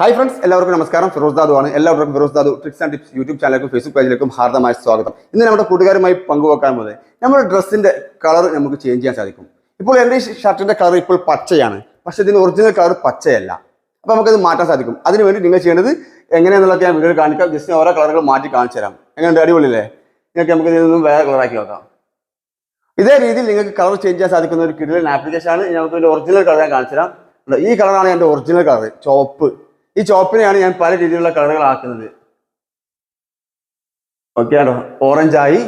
Hi friends എല്ലാവർക്കും നമസ്കാരം. ഫിറോസ് ദാദു ആണ്. എല്ലാവർക്കും Firoz Dadu tricks and tips YouTube ചാനലിലേക്കും Facebook പേജിലേക്കും ഹാർദമായ സ്വാഗതം. ഇന്ന് നമ്മുടെ കൂട്ടുകാരുമായി പങ്കുവെക്കാൻ പോകുന്നത് നമ്മുടെ ഡ്രസ്സിന്റെ കളർ നമുക്ക് ചേഞ്ച് ചെയ്യാൻ സാധിക്കും. ഇപ്പോൾ എന്റെ ഷർട്ടിന്റെ കളർ ഇപ്പോൾ പച്ചയാണ്. പക്ഷെ ഇതിന് ഒറിജിനൽ കളർ പച്ചയല്ല. അപ്പോൾ നമുക്കത് മാറ്റാൻ സാധിക്കും. അതിനുവേണ്ടി നിങ്ങൾ ചെയ്യേണ്ടത് എങ്ങനെയാണെന്നുള്ളതൊക്കെ ഞാൻ വീഡിയോയിൽ കാണിക്കാം. ജസ്റ്റ് ഓരോ കളറുകൾ മാറ്റി കാണിച്ചു തരാം. എങ്ങനെയുണ്ട്? അടിപൊളിയല്ലേ? നിങ്ങൾക്ക് നമുക്ക് ഇതിൽ നിന്നും വേറെ കളറാക്കി നോക്കാം. ഇതേ രീതിയിൽ നിങ്ങൾക്ക് കളർ ചേഞ്ച് ചെയ്യാൻ സാധിക്കുന്ന ഒരു കിടിലൻ ആപ്ലിക്കേഷൻ ആണ്. നമുക്ക് ഇതിന്റെ ഒറിജിനൽ കളർ ഞാൻ കാണിച്ചു തരാം. ഈ കളറാണ് എന്റെ ഒറിജിനൽ കളർ ചോപ്പ് ഈ ചോപ്പിനെയാണ് ഞാൻ പല രീതിയിലുള്ള കളറുകൾ ആക്കുന്നത്. ഓക്കെ ആണോ ഓറഞ്ചായി.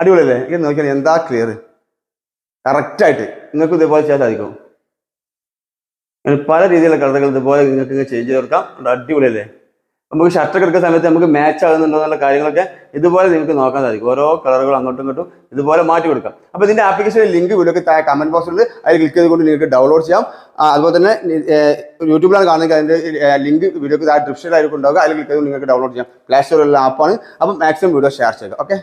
അടിപൊളിയല്ലേ? ഇത് നോക്കിയാൽ എന്താ ക്ലിയർ കറക്റ്റ് ആയിട്ട് നിങ്ങൾക്ക് ഇതുപോലെ ചെയ്യാൻ സാധിക്കും. ഞാൻ പല രീതിയിലുള്ള കളറുകൾ ഇതുപോലെ നിങ്ങൾക്ക് ഇങ്ങനെ ചേഞ്ച് ചെയ്ത് കൊടുക്കാം? അടിപൊളിയല്ലേ? നമുക്ക് ഷർട്ടൊക്കെ എടുക്കുന്ന സമയത്ത് നമുക്ക് മാച്ച് ആകുന്നുണ്ടോ എന്നുള്ള കാര്യങ്ങളൊക്കെ ഇതുപോലെ നിങ്ങൾക്ക് നോക്കാൻ സാധിക്കും. ഓരോ കളറുകൾ അങ്ങോട്ടും ഇങ്ങോട്ടും ഇതുപോലെ മാറ്റി കൊടുക്കാം. അപ്പോൾ ഇതിന്റെ ആപ്ലിക്കേഷൻ ലിങ്ക് വീഡിയോക്ക് താഴെ കമന്റ് ബോക്സിൽ അതിൽ ക്ലിക്ക് ചെയ്തുകൊണ്ട് നിങ്ങൾക്ക് ഡൗൺലോഡ് ചെയ്യാം. അതുപോലെ തന്നെ യൂട്യൂബിലാണ് കാണുന്നത് അതിന്റെ ലിങ്ക് വീഡിയോക്ക് താഴെ ഡിസ്ക്രിപ്ഷനിലായിരിക്കും ഉണ്ടാവുക. അതിൽ ക്ലിക്ക് ചെയ്ത് നിങ്ങൾക്ക് ഡൗൺലോഡ് ചെയ്യാം. പ്ലേ സ്റ്റോറിലുള്ള ആപ്പാണ് അപ്പം മാക്സിമം വീഡിയോ ഷെയർ ചെയ്യുക. ഓക്കെ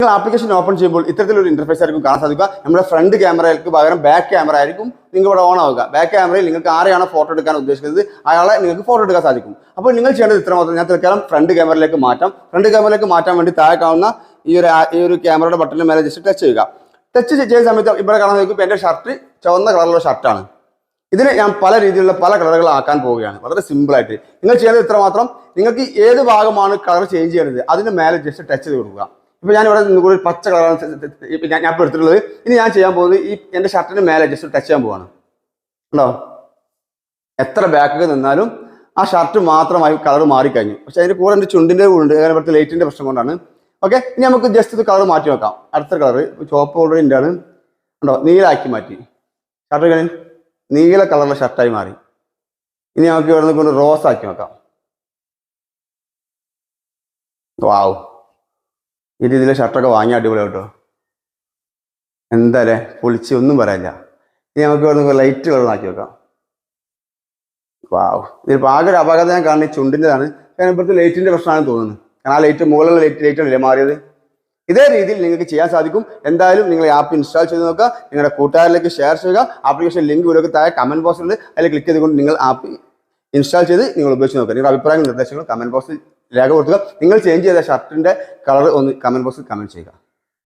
നിങ്ങൾ ആപ്ലിക്കേഷൻ ഓപ്പൺ ചെയ്യുമ്പോൾ ഇത്തരത്തിലൊരു ഇന്റർഫേസ് ആയിരിക്കും കാണാൻ സാധിക്കുക. നമ്മുടെ ഫ്രണ്ട് ക്യാമറയ്ക്ക് പകരം ബാക്ക് ക്യാമറ ആയിരിക്കും നിങ്ങൾ ഇവിടെ ഓൺ ആവുക. ബാക്ക് ക്യാമറയിൽ നിങ്ങൾക്ക് ആരെയാണോ ഫോട്ടോ എടുക്കാൻ ഉദ്ദേശിക്കുന്നത് അയാളെ നിങ്ങൾക്ക് ഫോട്ടോ എടുക്കാൻ സാധിക്കും. അപ്പോൾ നിങ്ങൾ ചെയ്യേണ്ടത് ഇത്ര മാത്രം. ഞാൻ തൽക്കാലം ഫ്രണ്ട് ക്യാമറയിലേക്ക് മാറ്റാം. ഫ്രണ്ട് ക്യാമറയിലേക്ക് മാറ്റാൻ വേണ്ടി താഴെ കാണുന്ന ഈ ഒരു ഈ ഒരു ക്യാമറയുടെ ബട്ടണിൽ മേലെ ജസ്റ്റ് ടച്ച് ചെയ്യുക. ടച്ച് ചെയ്യുന്ന സമയത്ത് ഇവിടെ കാണാൻ നോക്കുമ്പോൾ എന്റെ ഷർട്ട് ചുവന്ന കളറുള്ള ഷർട്ടാണ് ഇതിനെ ഞാൻ പല രീതിയിലുള്ള പല കളറുകൾ ആക്കാൻ പോവുകയാണ്. വളരെ സിമ്പിളായിട്ട് നിങ്ങൾ ചെയ്യേണ്ടത് ഇത്ര മാത്രം. നിങ്ങൾക്ക് ഏത് ഭാഗമാണ് കളർ ചേഞ്ച് ചെയ്യേണ്ടത് അതിന് മേലെ ജസ്റ്റ് ടച്ച് ചെയ്ത് കൊടുക്കുക. ഇപ്പൊ ഞാൻ ഇവിടെ നിന്ന് കൂടി പച്ച കളറാണ് ഞാൻ ഞാൻ ഇപ്പോൾ എടുത്തിട്ടുള്ളത്. ഇനി ഞാൻ ചെയ്യാൻ പോകുന്നത് ഈ എന്റെ ഷർട്ടിന് മേലെ ജസ്റ്റ് ടച്ച് ചെയ്യാൻ പോവാണ്. ഉണ്ടോ എത്ര ബാക്കൊക്കെ നിന്നാലും ആ ഷർട്ട് മാത്രമായി കളർ മാറിക്കഴിഞ്ഞു. പക്ഷെ അതിന്റെ കൂടെ എന്റെ ചുണ്ടിന്റെ ഉണ്ട്. കാരണം ലൈറ്റിന്റെ പ്രശ്നം കൊണ്ടാണ്. ഓക്കെ ഇനി നമുക്ക് ജസ്റ്റ് ഇത് കളർ മാറ്റി വെക്കാം. അടുത്ത കളർ ചുവപ്പ് ഓൾറെഡി ഉണ്ട് ആണ്. ഉണ്ടോ നീലാക്കി മാറ്റി. ഷർട്ട് കഴിഞ്ഞ് നീല കളറുള്ള ഷർട്ടായി മാറി. ഇനി നമുക്ക് ഇവിടെ നിന്ന് കൊണ്ട് റോസ് ആക്കി വെക്കാം. വാവ് ഈ രീതിയിലെ ഷർട്ടൊക്കെ വാങ്ങിയ അടിപൊളി കേട്ടോ എന്തായാലേ പൊളിച്ച് ഒന്നും പറയാനില്ല ഇനി നമുക്ക് ലൈറ്റ് കളർ ആക്കി വെക്കാം. വാവ് ഇതിൽ ആകെ ഒരു അപകടം ഞാൻ കാണുന്നത് ചുണ്ടിന്റെതാണ് കാരണം ഇപ്പോഴത്തെ ലൈറ്റിന്റെ പ്രശ്നമാണെന്ന് തോന്നുന്നത് കാരണം ആ ലൈറ്റ് മുകളിലുള്ള ലൈറ്റ് ലൈറ്റ് അല്ലേ മാറിയത്? ഇതേ രീതിയിൽ നിങ്ങൾക്ക് ചെയ്യാൻ സാധിക്കും. എന്തായാലും നിങ്ങൾ ആപ്പ് ഇൻസ്റ്റാൾ ചെയ്ത് നോക്കുക. നിങ്ങളുടെ കൂട്ടുകാരിലേക്ക് ഷെയർ ചെയ്യുക. ആപ്ലിക്കേഷൻ ലിങ്ക് ഇതിലൊക്കെ താഴെ കമന്റ് ബോക്സിൽ ഉണ്ട്. അതിൽ ക്ലിക്ക് ചെയ്തുകൊണ്ട് നിങ്ങൾ ആപ്പ് ഇൻസ്റ്റാൾ ചെയ്ത് നിങ്ങൾ ഉപയോഗിച്ച് നോക്കുക. നിങ്ങളുടെ അഭിപ്രായങ്ങളും നിർദ്ദേശങ്ങളും കമന്റ് ബോക്സിൽ രേഖപ്പെടുത്തുക. നിങ്ങൾ ചേഞ്ച് ചെയ്ത ഷർട്ടിന്റെ കളർ ഒന്ന് കമന്റ് ബോക്സിൽ കമന്റ് ചെയ്യുക.